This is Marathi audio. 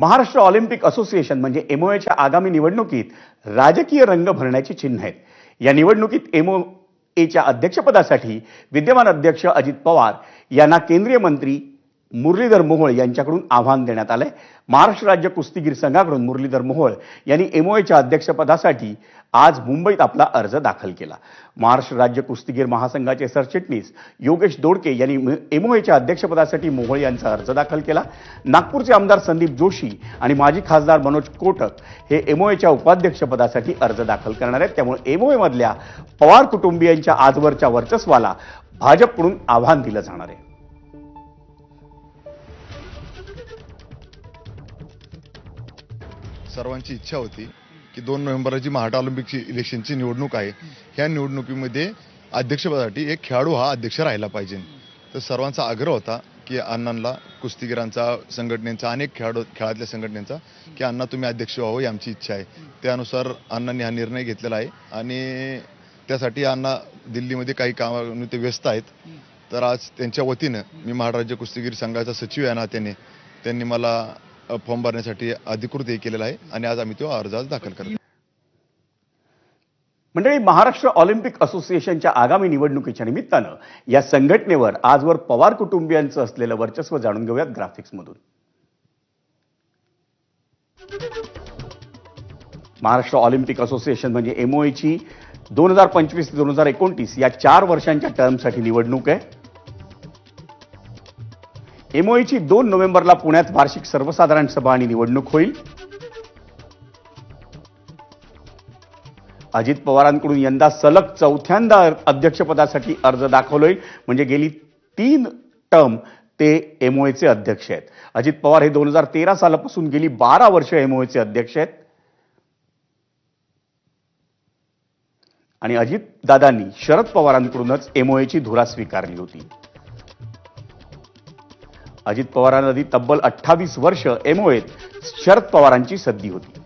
महाराष्ट्र ऑलिम्पिक असोसिएशन म्हणजे एमओएच्या आगामी निवडणुकीत राजकीय रंग भरण्याची चिन्ह आहेत. या निवडणुकीत एमओ एच्या अध्यक्षपदासाठी विद्यमान अध्यक्ष अजित पवार यांना केंद्रीय मंत्री मुरलीधर मोहोळ यांच्याकडून आव्हान देण्यात आलं आहे महाराष्ट्र राज्य कुस्तीगीर संघाकडून मुरलीधर मोहोळ यांनी एमओएच्या अध्यक्षपदासाठी आज मुंबईत आपला अर्ज दाखल केला. महाराष्ट्र राज्य कुस्तीगीर महासंघाचे सरचिटणीस योगेश दोडके यांनी एमओएच्या अध्यक्षपदासाठी मोहोळ यांचा अर्ज दाखल केला. नागपूरचे आमदार संदीप जोशी आणि माजी खासदार मनोज कोटक हे एमओएच्या उपाध्यक्षपदासाठी अर्ज दाखल करणार आहेत. त्यामुळे एमओए मधल्या पवार कुटुंबियांच्या आजवरच्या वर्चस्वाला भाजपकडून आव्हान दिलं जाणार आहे. सर्वांची इच्छा होती की दोन नोव्हेंबरला जी ऑलिम्पिकची इलेक्शनची निवडणूक आहे. ह्या निवडणुकीमध्ये अध्यक्षपदासाठी एक खेळाडू हा अध्यक्ष राहिला पाहिजे. तर सर्वांचा आग्रह होता की अण्णांना कुस्तीगिरांचा संघटनेचा अनेक खेळाडू खेळातल्या संघटनेचा की अण्णा तुम्ही अध्यक्ष व्हावं ही आमची इच्छा आहे. त्यानुसार अण्णांनी हा निर्णय घेतलेला आहे. आणि त्यासाठी अण्णा दिल्लीमध्ये काही कामानिमित्त व्यस्त आहेत. तर आज त्यांच्या वतीनं मी महाराष्ट्र कुस्तीगीर संघाचा सचिव या नात्याने त्यांनी मला फॉर्म भरण्यासाठी अधिकृत हे केलेला आहे आणि आज आम्ही तो अर्ज आज दाखल करतो मंडळी महाराष्ट्र ऑलिम्पिक असोसिएशनच्या आगामी निवडणुकीच्या निमित्तानं या संघटनेवर आजवर पवार कुटुंबियांचं असलेलं वर्चस्व जाणून घेऊयात ग्राफिक्समधून महाराष्ट्र ऑलिम्पिक असोसिएशन म्हणजे एमओएची दोन हजार पंचवीस ते दोन हजार एकोणतीस या चार वर्षांच्या टर्मसाठी निवडणूक आहे. एमओईची दोन नोव्हेंबरला पुण्यात वार्षिक सर्वसाधारण सभा आणि निवडणूक होईल. अजित पवारांकडून यंदा सलग चौथ्यांदा अध्यक्षपदासाठी अर्ज दाखल म्हणजे गेली तीन टर्म ते एमओएचे अध्यक्ष आहेत. अजित पवार हे दोन हजार तेरा सालापासून गेली बारा वर्ष एमओएचे अध्यक्ष आहेत. आणि अजित दादांनी शरद पवारांकडूनच एमओएची धुरा स्वीकारली होती. अजित पवारांआधी तब्बल अठ्ठावीस वर्ष एमओएत शरद पवारांची सद्दी होती.